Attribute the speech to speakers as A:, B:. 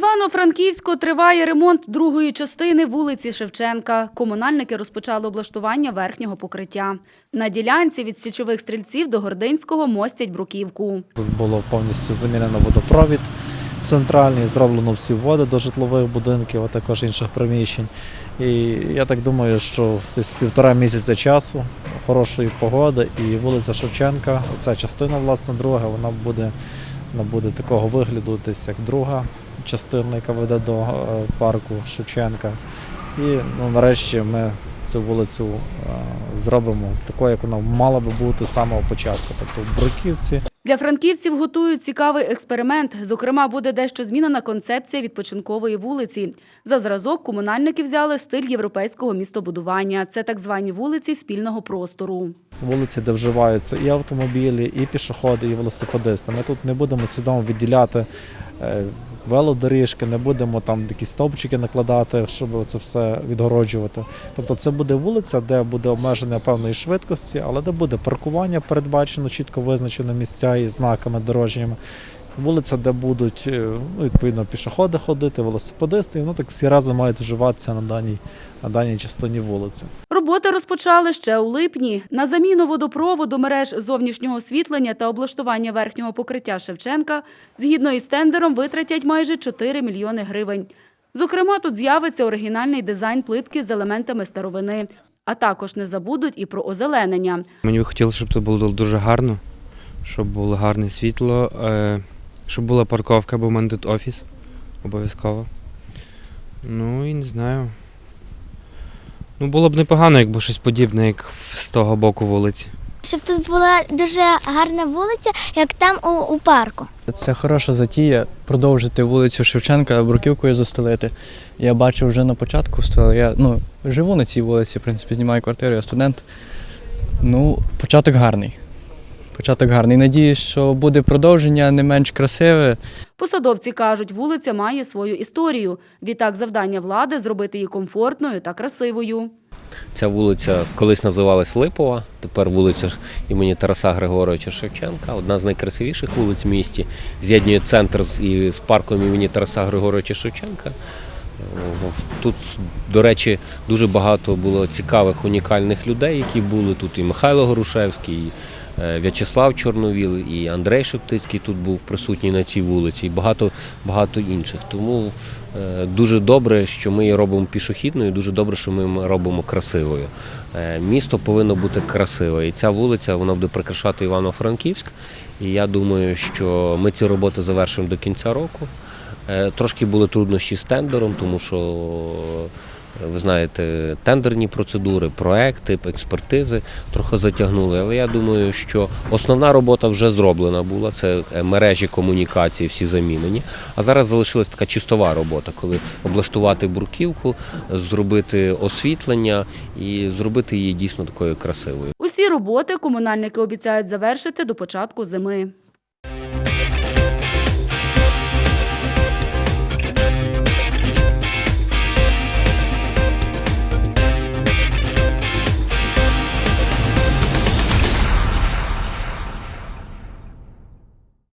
A: Івано-Франківську триває ремонт другої частини вулиці Шевченка. Комунальники розпочали облаштування верхнього покриття. На ділянці від січових стрільців до Гординського мостять бруківку.
B: Тут було повністю замінено водопровід центральний, зроблено всі води до житлових будинків, а також інших приміщень. І я так думаю, що десь півтора місяця часу, хорошої погоди, і вулиця Шевченка, ця частина, власне, друга, вона буде, вона буде такого вигляду, десь як друга частина, яка веде до е, парку Шевченка. І ну, нарешті ми цю вулицю е, зробимо такою, як вона мала би бути з самого початку. Тобто в Бруківці
A: Для франківців готують цікавий експеримент. Зокрема, буде дещо змінена концепція відпочинкової вулиці. За зразок комунальники взяли стиль європейського містобудування. Це так звані вулиці спільного простору.
B: вулиці, де вживаються і автомобілі, і пішоходи, і велосипедисти. Ми тут не будемо свідомо відділяти е, велодоріжки, не будемо там якісь стовпчики накладати, щоб це все відгороджувати. Тобто це буде вулиця, де буде обмеження певної швидкості, але де буде паркування передбачено, чітко визначено місця і знаками дорожніми. Вулиця, де будуть е, ну, відповідно пішоходи ходити, велосипедисти, і воно так всі разом мають вживатися на даній, на даній частині вулиці.
A: Роботи розпочали ще у липні. На заміну водопроводу, мереж зовнішнього освітлення та облаштування верхнього покриття Шевченка згідно із тендером витратять майже 4 мільйони гривень. Зокрема, тут з'явиться оригінальний дизайн плитки з елементами старовини. А також не забудуть і про озеленення.
C: Мені би хотілося, щоб тут було дуже гарно, щоб було гарне світло, е, щоб була парковка, бо в мене тут офіс обов'язково. Ну і не знаю. Ну, було б непогано, якби щось подібне, як з того боку вулиці.
D: Щоб тут була дуже гарна вулиця, як там у, у парку.
E: Це хороша затія продовжити вулицю Шевченка бруківкою застелити. Я бачив вже на початку. Я ну, живу на цій вулиці, в принципі, знімаю квартиру, я студент. Ну, початок гарний. Початок гарний. Надіюсь, що буде продовження не менш красиве.
A: Посадовці кажуть, вулиця має свою історію. Відтак завдання влади зробити її комфортною та красивою.
F: Ця вулиця колись називалась Липова, тепер вулиця імені Тараса Григоровича Шевченка, одна з найкрасивіших вулиць в місті. З'єднує центр з, парком імені Тараса Григоровича Шевченка. Тут, до речі, дуже багато було цікавих, унікальних людей, які були тут. І Михайло Горушевський, і В'ячеслав Чорновіл, і Андрей Шептицький тут був присутній на цій вулиці, і багато, багато інших. Тому е, дуже добре, що ми її робимо пішохідною, дуже добре, що ми її робимо красивою. Е, Місто повинно бути красиве, і ця вулиця вона буде прикрашати Івано-Франківськ. І я думаю, що ми ці роботи завершимо до кінця року. Е, Трошки були труднощі з тендером, тому що е, ви знаєте, тендерні процедури, проекти, експертизи трохи затягнули. Але я думаю, що основна робота вже зроблена була. Це е, мережі комунікації, всі замінені. А зараз залишилась така чистова робота, коли облаштувати бурківку, зробити освітлення і зробити її дійсно такою красивою.
A: Усі роботи комунальники обіцяють завершити до початку зими.